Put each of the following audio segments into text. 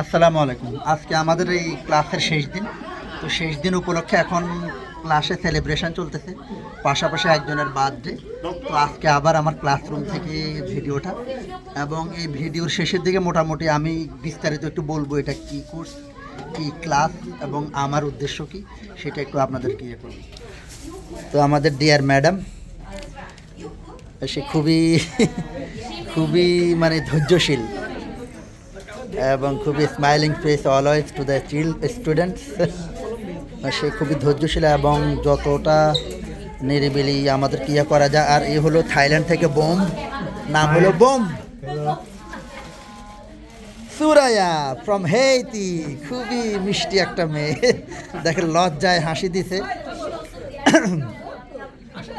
আসসালামু আলাইকুম। আজকে আমাদের এই ক্লাসের শেষ দিন। তো শেষ দিন উপলক্ষে এখন ক্লাসে সেলিব্রেশন চলতেছে। পাশাপাশি একজনের বার্থডে তো আজকে আবার আমার ক্লাসরুম থেকে ভিডিওটা। এবং এই ভিডিওর শেষের দিকে মোটামুটি আমি বিস্তারিত একটু বলব এটা কি কোর্স কি ক্লাস এবং আমার উদ্দেশ্য কি, সেটা একটু আপনাদেরকে ইয়ে করব। তো আমাদের ডিয়ার ম্যাডাম সে খুবই খুবই মানে ধৈর্যশীল। এবং খুবই smiling face always to the chill students সে খুবই ধৈর্যশীল এবং যতটা নিরিবিলি আমাদের ইয়ে করা যায়, আর এ হলো থাইল্যান্ড থেকে বোম, নাম হলো বোম। সুরায়া ফ্রম হেইতি খুবই মিষ্টি একটা মেয়ে। দেখে লজ্জায় হাসি দিছে।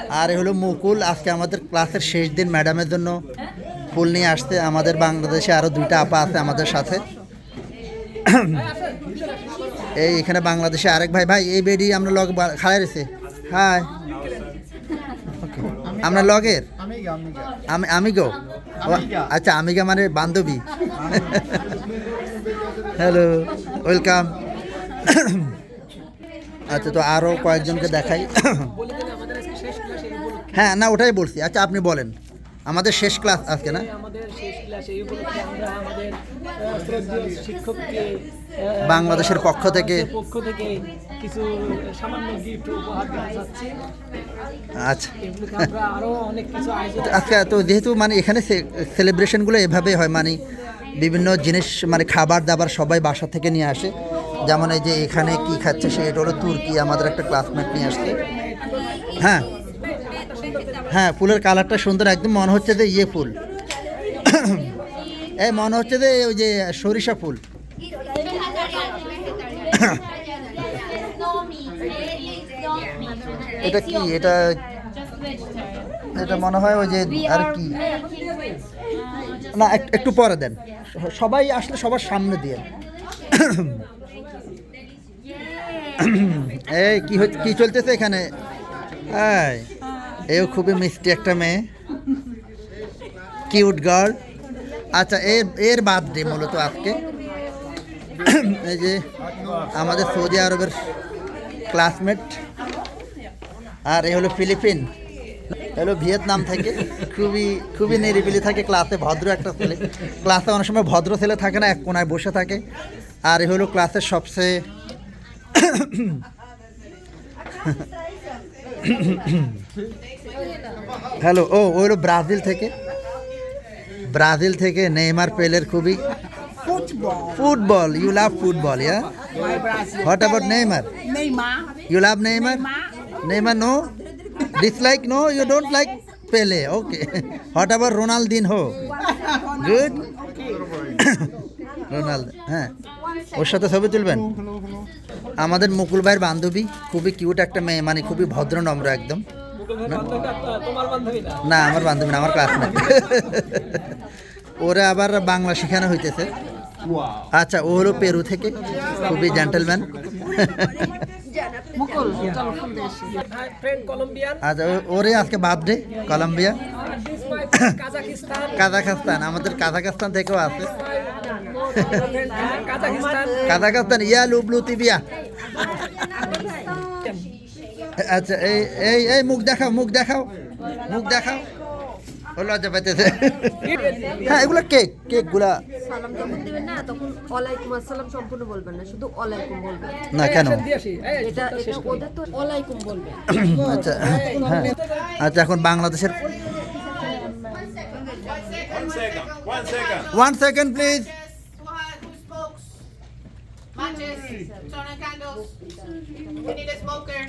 আর এ হলো মুকুল, আজকে আমাদের ক্লাসের শেষ দিন ম্যাডামের জন্য। ফুল নিয়ে আসতে আমাদের বাংলাদেশে আরও দুইটা আপা আছে আমাদের সাথে। এই এখানে বাংলাদেশে আরেক ভাই ভাই, এই বেডি আমরা লগ খাড়াই রয়েছে হাই। আমরা লগের? আমি আমি গো। আচ্ছা আমিগা মানে বান্ধবী। Hello, welcome. আচ্ছা তো আরও কয়েকজনকে দেখাই। হ্যাঁ না, ওটাই বলছি। আচ্ছা আপনি বলেন। আমাদের শেষ ক্লাস আজকে না? আমাদের শেষ ক্লাসে এই উপলক্ষে আমরা আমাদের শিক্ষককে বাংলাদেশের পক্ষ থেকে পক্ষ থেকে কিছু সামান্য গিফট উপহার দেওয়া যাচ্ছে। আচ্ছা। আমরা আরও অনেক কিছু আয়োজন আজকে তো যেহেতু মানে এখানে সেলিব্রেশনগুলো এভাবে হয় মানে বিভিন্ন জিনিস মানে খাবার দাবার সবাই বাসা থেকে নিয়ে আসে। যেমন এই যে এখানে কি খাচ্ছে সেটা হলো তুর্কি আমাদের একটা ক্লাসমেট নিয়ে আসছে। হ্যাঁ। হ্যাঁ ফুলের কালারটা সুন্দর, একদম মনে হচ্ছে যে ইয়ে ফুল। এই মনে হচ্ছে যে ওই যে সরিষা ফুল। এটা কি? এটা এটা মনে হয় ওই যে আর কি? না, এক- একটু পরে দেন। সবাই আসলে সবার সামনে দিয়ে। এই কি হচ্ছে কি চলতেছে এখানে? এই। এও খুবই মিষ্টি একটা মেয়ে। Cute girl. আচ্ছা এর এর বার্থডে মূলত আজকে। এই যে আমাদের সৌদি আরবের ক্লাসমেট আর এ হলো ফিলিপিন। হলো ভিয়েতনাম থেকে। খুবই খুবই নিরিবিলি থাকে ক্লাসে ভদ্র একটা ছেলে। ক্লাসে অনেক সময় ভদ্র ছেলে থাকে না, এক কোনায় বসে থাকে। আর এ হলো ক্লাসের সবচেয়ে হ্যালো ও ওই ব্রাজিল থেকে। ব্রাজিল থেকে নেইমার পেলের খুবই football you love football yeah what about Neymar you love Neymar Neymar no dislike no you don't like Pele okay what about Ronald দিন হো গুড রোনাল্ডো হ্যাঁ। ওর সাথে ছবি তুলবেন? আমাদের মুকুল ভাইয়ের বান্ধবী খুবই কিউট একটা মেয়ে মানে খুবই ভদ্র নম্র একদম না? আমার বান্ধবী না আমার ক্লাসমেট ওরা আবার বাংলা শেখানো হইতেছে। আচ্ছা ও হলো পেরু থেকে খুবই জেন্টেলম্যান আচ্ছা ও- ওরে আজকে বার্থডে কলম্বিয়া কাজাকিস্তান আমাদের কাজাখস্তান থেকেও আছে। কাজাকিস্তান কাজাখস্তান ইয়া লুবলু তিবিয়া আচ্ছা এই এই এই মুখ দেখাও মুখ দেখাও মুখ দেখাও ও লজ্জা পাইতেছে হ্যাঁ এগুলো কেক কেকগুলা সালাম যখন দিবেন না তখন ওয়ালাইকুম আসসালাম সম্পূর্ণ বলবেন না শুধু ওয়ালাইকুম বলবেন। না কেন? দিয়ে আসি এই, এটা এটা ওদের তো ওয়ালাইকুম বলবেন। আচ্ছা হ্যাঁ। আচ্ছা এখন বাংলাদেশের One second. One second please? Matches, turn on candles. We need a smoker.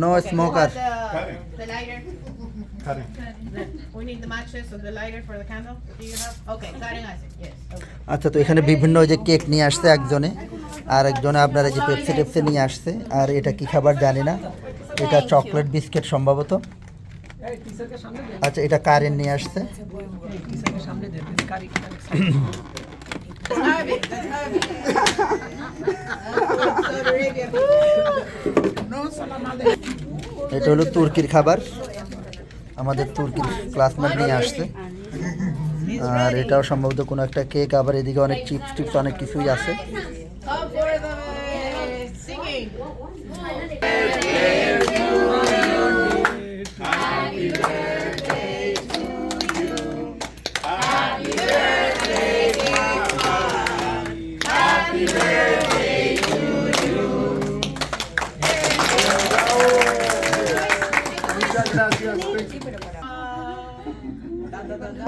No Okay, who the, the lighter? We need the matches or the lighter for the candle. Do you have? Okay, Karen has yes. Okay. আচ্ছা তো এখানে বিভিন্ন ওই যে cake নিয়ে আসছে একজনে আর একজনে আপনার এই যে পেপসি টেপসি নিয়ে আসছে আর এটা কি খাবার জানি না এটা চকলেট বিস্কিট সম্ভবত আচ্ছা এটা কারেন নিয়ে আসছে এটা হলো তুর্কির খাবার। আমাদের তুর্কির ক্লাসমেট নিয়ে আসছে। আর এটাও সম্ভবত কোনো একটা কেক আবার এদিকে অনেক চিপস টিপস, অনেক কিছুই আছে।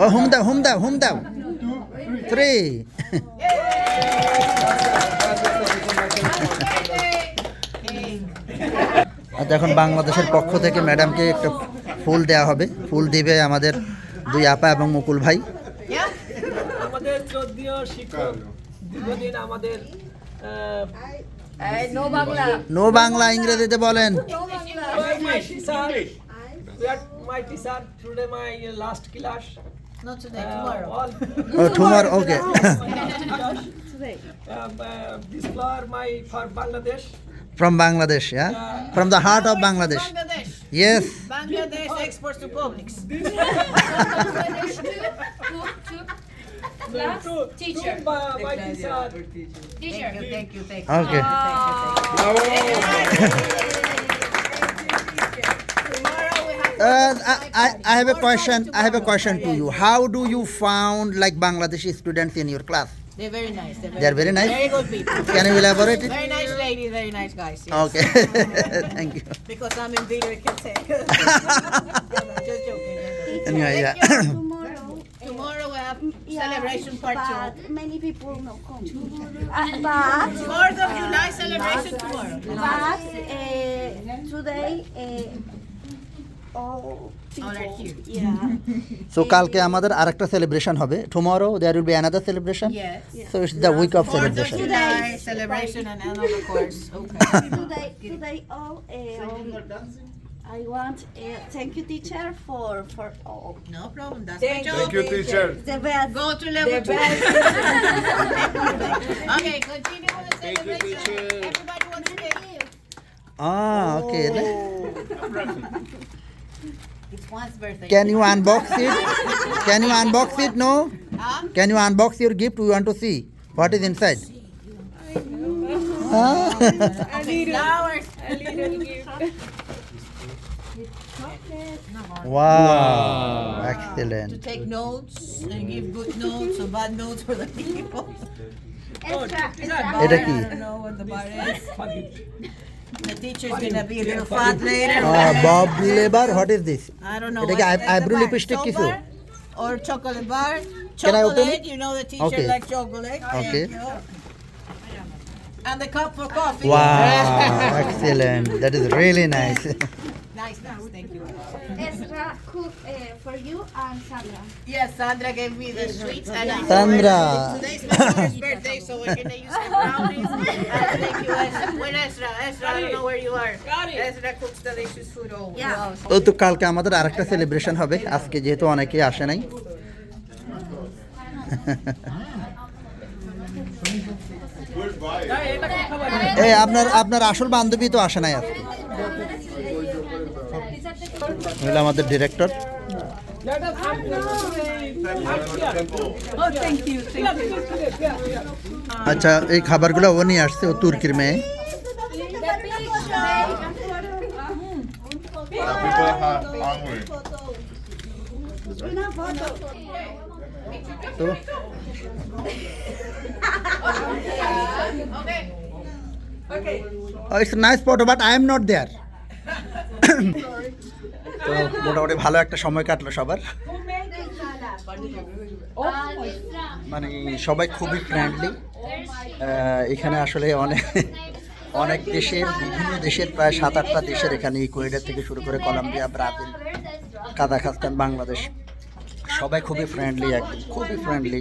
ও হুম দাও হুম দাও হুম দাও থ্রি আচ্ছা এখন বাংলাদেশের পক্ষ থেকে ম্যাডামকে একটা ফুল দেওয়া হবে। ফুল দিবে আমাদের দুই আপা এবং মুকুল ভাই। আমাদের শ্রদ্ধীয় শিক্ষক দীর্ঘদিন আমাদের নো বাংলা। নো বাংলা ইংরেজিতে বলেন। my teacher, we are my teacher Not today, tomorrow. Uh, all- Oh, tomorrow, okay. Um, uh, this flower my for Bangladesh. From Bangladesh, yeah? From the heart of Bangladesh. Bangladesh. Yes. Bangladesh exports to Publix. Class To, teacher. To by, by this, Thank you, thank you, thank you. Okay. Uh, I, I, I have a question. I have a question to you. How do you found like Bangladeshi students in your class? They're very nice. They're very, They are very nice. Very good people. Can you elaborate it? Very nice ladies, very nice guys. yes. Okay. Thank you. Because I'm in video, I can say. just joking. just joking. Anyway, yeah. tomorrow. Tomorrow we have Yeah, celebration part but two. many people no come. Uh, but Fourth of July celebration tomorrow. but uh, today uh, all All are people. here. Yeah. so কালকে আমাদের আরেকটা celebration হবে tomorrow there will be another celebration Yes. so it's the week of Fourth of celebration July celebration and another course. Okay. today today all. Um, I want uh, thank you teacher for for all. No problem. That's Thank my job. Thank you, teacher. The best. Go to level two. okay, continue with the celebration. Everybody wants to take ah okay It's one's birthday. Can you unbox it? Can you unbox it? No? Can you unbox your gift? We want to see what is inside. flowers. Wow. wow. Excellent. To take notes and give good notes or bad notes for the people. Extra. I don't know what the bar is. The teacher's gonna be a little fat later. Bob labour what is this I don't know. এটা কি what's I- at the eyebrow bar. lipstick Soap কিছু? bar Or chocolate bar. Can I open Chocolate, it? you know the teacher Okay. likes chocolate. Okay. Thank you. And the cup for coffee. wow excellent that is really nice Nice, nice. Thank you. Extra cook uh, for you and Sandra. Yes, Sandra gave me the sweets and I Sandra. Today's my daughter's birthday, so we're gonna use some brownies. and thank you, Ezra. When Ezra, Ezra, I don't know where you are. Got it. Ezra cooks delicious food always. Yeah. তো তো কালকে আমাদের আরেকটা celebration হবে আজকে যেহেতু অনেকেই আসে নাই এই, আপনার আপনার আসল বান্ধবী তো আসে নাই আজকে হলো আমাদের director Let us have Oh, thank you. Thank you. আচ্ছা এই খাবারগুলো ও নিয়ে আসছে ও তুর্কির মেয়ে People are hungry. Una photo. তো ইটস নাইস ফটো বাট তো মোটামুটি ভালো একটা সময় কাটলো সবার। মানে সবাই খুবই ফ্রেন্ডলি এখানে আসলে অনেক অনেক দেশের বিভিন্ন দেশের প্রায় সাত আটটা দেশের এখানে ইকুয়েডার থেকে শুরু করে কলম্বিয়া ব্রাজিল কাজাখস্তান বাংলাদেশ সবাই খুবই ফ্রেন্ডলি একদম খুবই friendly.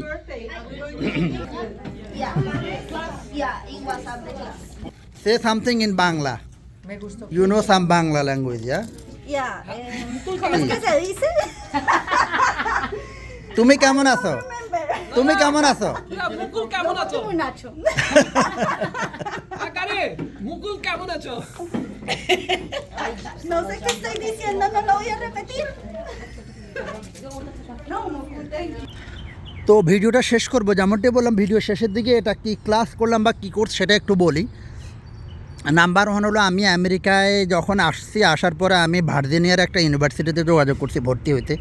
Say something in Bangla you know some Bangla language তুমি কেমন আছো? তুমি কেমন আছো? তো ভিডিওটা শেষ করব। যেমনটি বললাম ভিডিও শেষের দিকে এটা কি ক্লাস করলাম বা কি করছি সেটা একটু বলি। নাম্বার ওয়ান হলো আমি আমেরিকায় যখন আসছি, আসার পরে আমি ভার্জিনিয়ার একটা ইউনিভার্সিটিতে যোগাযোগ করছি, ভর্তি হইতে।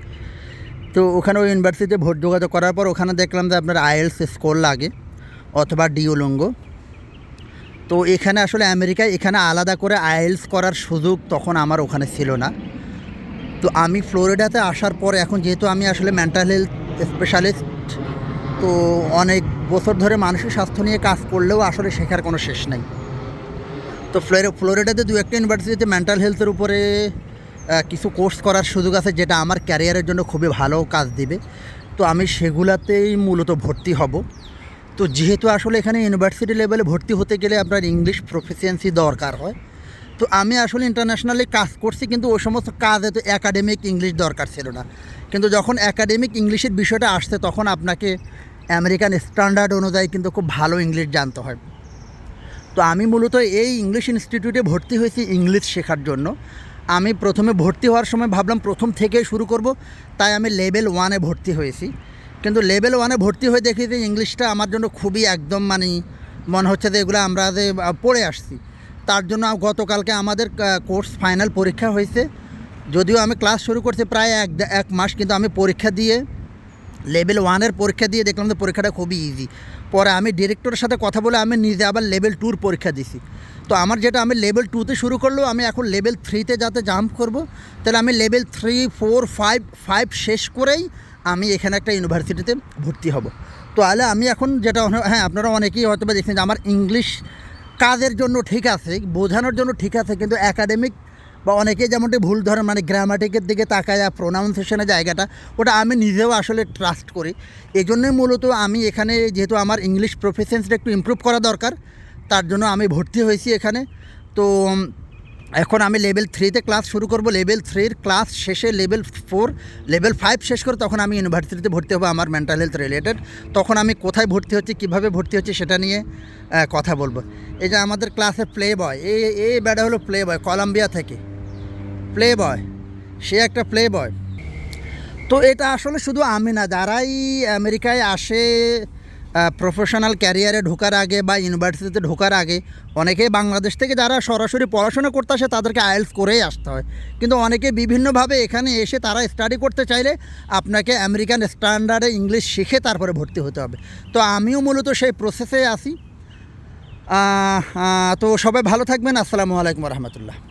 তো ওখানে ওই ইউনিভার্সিটিতে ভোট যোগাযোগ করার পর ওখানে দেখলাম যে আপনার আইএলস স্কোর লাগে অথবা ডিওলঙ্গো তো এখানে আসলে আমেরিকায় এখানে আলাদা করে আইএলস করার সুযোগ তখন আমার ওখানে ছিল না। তো আমি ফ্লোরিডাতে আসার পর এখন যেহেতু আমি আসলে মেন্টাল হেলথ স্পেশালিস্ট তো অনেক বছর ধরে মানসিক স্বাস্থ্য নিয়ে কাজ করলেও আসলে শেখার কোনো শেষ নাই। তো ফ্লোরে ফ্লোরিডাতে দু একটা ইউনিভার্সিটিতে মেন্টাল হেলথের উপরে কিছু কোর্স করার সুযোগ আছে যেটা আমার ক্যারিয়ারের জন্য খুবই ভালো কাজ দিবে। তো আমি সেগুলাতেই মূলত ভর্তি হব। তো যেহেতু আসলে এখানে ইউনিভার্সিটি লেভেলে ভর্তি হতে গেলে আপনার ইংলিশ প্রফিসিয়েন্সি দরকার হয়, তো আমি আসলে ইন্টারন্যাশনালি কাজ করছি কিন্তু ওই সমস্ত কাজে তো একাডেমিক ইংলিশ দরকার ছিল না। কিন্তু যখন একাডেমিক ইংলিশের বিষয়টা আসছে তখন আপনাকে আমেরিকান স্ট্যান্ডার্ড অনুযায়ী কিন্তু খুব ভালো ইংলিশ জানতে হয়। তো আমি মূলত এই ইংলিশ ইনস্টিটিউটে ভর্তি হয়েছি ইংলিশ শেখার জন্য। আমি প্রথমে ভর্তি হওয়ার সময় ভাবলাম প্রথম থেকে শুরু করব, তাই আমি লেভেল ওয়ানে ভর্তি হয়েছি। কিন্তু লেভেল ওয়ানে ভর্তি হয়ে দেখি যে ইংলিশটা আমার জন্য খুবই একদম মানে মনে হচ্ছে যে এগুলো আমরা যে পড়ে আসছি। তার জন্য গতকালকে আমাদের কোর্স ফাইনাল পরীক্ষা হয়েছে। যদিও আমি ক্লাস শুরু করছি প্রায় এক এক মাস, কিন্তু আমি পরীক্ষা দিয়ে, লেভেল ওয়ানের পরীক্ষা দিয়ে দেখলাম যে পরীক্ষাটা খুবই ইজি পরে আমি ডিরেক্টরের সাথে কথা বলে আমি নিজে আবার লেভেল টুর পরীক্ষা দিছি। তো আমার যেটা আমি লেভেল টুতে শুরু করলেও আমি এখন লেভেল থ্রিতে যাতে জাম্প করব, তাহলে আমি level three four five five শেষ করেই আমি এখানে একটা ইউনিভার্সিটিতে ভর্তি হব। তো তাহলে আমি এখন যেটা হ্যাঁ আপনারা অনেকেই হয়তো বা দেখছেন যে আমার ইংলিশ কাজের জন্য ঠিক আছে, বোঝানোর জন্য ঠিক আছে, কিন্তু একাডেমিক বা অনেকেই যেমনটি ভুল ধরেন মানে গ্রামাটিকের দিকে তাকায় প্রোনাউন্সিয়েশনের জায়গাটা, ওটা আমি নিজেও আসলে ট্রাস্ট করি। এই জন্যই মূলত আমি এখানে যেহেতু আমার ইংলিশ প্রফেশনসটা একটু ইমপ্রুভ করা দরকার, তার জন্য আমি ভর্তি হয়েছি এখানে। তো, এখন আমি লেভেল থ্রিতে ক্লাস শুরু করব। লেভেল থ্রির ক্লাস শেষে লেভেল ফোর লেভেল ফাইভ শেষ করে তখন আমি ইউনিভার্সিটিতে ভর্তি হব আমার মেন্টাল হেলথ রিলেটেড তখন আমি কোথায় ভর্তি হচ্ছি, কীভাবে ভর্তি হচ্ছি সেটা নিয়ে কথা বলব। এই যে আমাদের ক্লাসে প্লে বয় এই এই ব্যাটা হলো প্লে বয় কলাম্বিয়া থেকে। প্লে বয় সে একটা প্লে বয় তো এটা আসলে শুধু আমি না, যারাই আমেরিকায় আসে প্রফেশনাল ক্যারিয়ারে ঢোকার আগে বা ইউনিভার্সিটিতে ঢোকার আগে, অনেকেই বাংলাদেশ থেকে যারা সরাসরি পড়াশোনা করতে আসে, তাদেরকে আয়েলস করেই আসতে হয়। কিন্তু অনেকে বিভিন্নভাবে এখানে এসে তারা স্টাডি করতে চাইলে আপনাকে আমেরিকান স্ট্যান্ডার্ডে ইংলিশ শিখে তারপরে ভর্তি হতে হবে। তো আমিও মূলত সেই প্রসেসে আসি তো সবাই ভালো থাকবেন। আসসালামু আলাইকুম রহমতুল্লাহ।